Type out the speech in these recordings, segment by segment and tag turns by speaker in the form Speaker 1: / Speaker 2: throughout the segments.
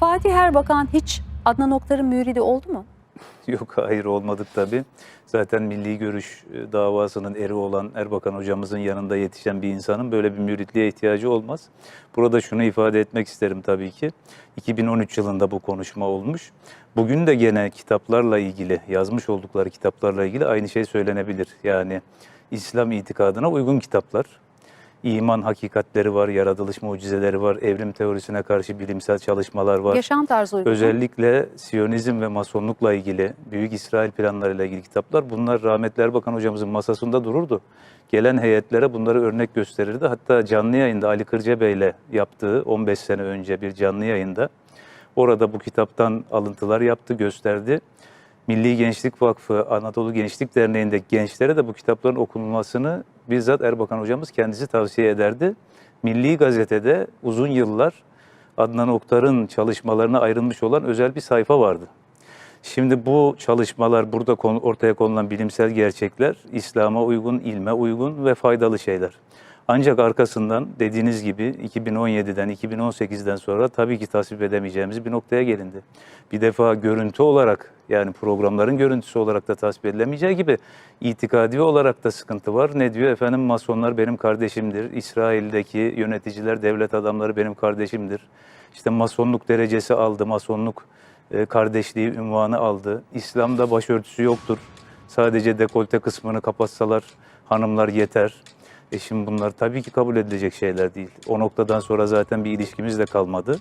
Speaker 1: Fatih Erbakan hiç Adnan Oktar'ın müridi oldu mu?
Speaker 2: Yok hayır olmadık tabii. Zaten milli görüş e, davasının eri olan Erbakan hocamızın yanında yetişen bir insanın böyle bir müritliğe ihtiyacı olmaz. Burada şunu ifade etmek isterim tabii ki. 2013 yılında bu konuşma olmuş. Bugün de gene kitaplarla ilgili, yazmış oldukları kitaplarla ilgili aynı şey söylenebilir. Yani İslam itikadına uygun kitaplar. İman hakikatleri var, yaratılış mucizeleri var, evrim teorisine karşı bilimsel çalışmalar var.
Speaker 1: Yaşam tarzı uygun.
Speaker 2: Özellikle Siyonizm ve Masonlukla ilgili, Büyük İsrail planlarıyla ilgili kitaplar bunlar rahmetli Erbakan hocamızın masasında dururdu. Gelen heyetlere bunları örnek gösterirdi. Hatta canlı yayında Ali Kırca Bey'le yaptığı 15 sene önce bir canlı yayında orada bu kitaptan alıntılar yaptı, gösterdi. Milli Gençlik Vakfı, Anadolu Gençlik Derneği'nde gençlere de bu kitapların okunmasını bizzat Erbakan hocamız kendisi tavsiye ederdi. Milli Gazete'de uzun yıllar Adnan Oktar'ın çalışmalarına ayrılmış olan özel bir sayfa vardı. Şimdi bu çalışmalar, burada ortaya konulan bilimsel gerçekler İslam'a uygun, ilme uygun ve faydalı şeyler. Ancak arkasından dediğiniz gibi 2017'den, 2018'den sonra tabii ki tasvip edemeyeceğimiz bir noktaya gelindi. Bir defa görüntü olarak yani programların görüntüsü olarak da tasvip edilemeyeceği gibi itikadi olarak da sıkıntı var. Ne diyor? Efendim masonlar benim kardeşimdir. İsrail'deki yöneticiler, devlet adamları benim kardeşimdir. İşte masonluk derecesi aldı, masonluk e, kardeşliği ünvanı aldı. İslam'da başörtüsü yoktur. Sadece dekolte kısmını kapatsalar hanımlar yeter. E şimdi bunlar tabii ki kabul edilecek şeyler değil. O noktadan sonra zaten bir ilişkimiz de kalmadı.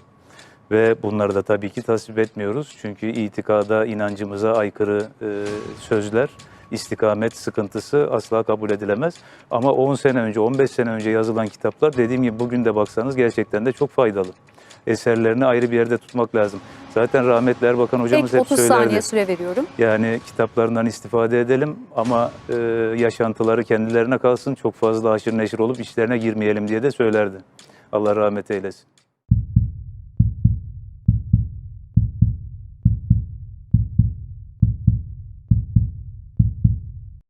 Speaker 2: Ve bunları da tabii ki tasvip etmiyoruz. Çünkü itikada, inancımıza aykırı e, sözler, istikamet sıkıntısı asla kabul edilemez. Ama 10 sene önce, 15 sene önce yazılan kitaplar dediğim gibi bugün de baksanız gerçekten de çok faydalı. Eserlerini ayrı bir yerde tutmak lazım. Zaten rahmetli Erbakan hocamız
Speaker 1: Tek
Speaker 2: hep
Speaker 1: 30
Speaker 2: söylerdi.
Speaker 1: saniye süre veriyorum.
Speaker 2: Yani kitaplarından istifade edelim ama e, yaşantıları kendilerine kalsın. Çok fazla haşır neşir olup işlerine girmeyelim diye de söylerdi. Allah rahmet eylesin.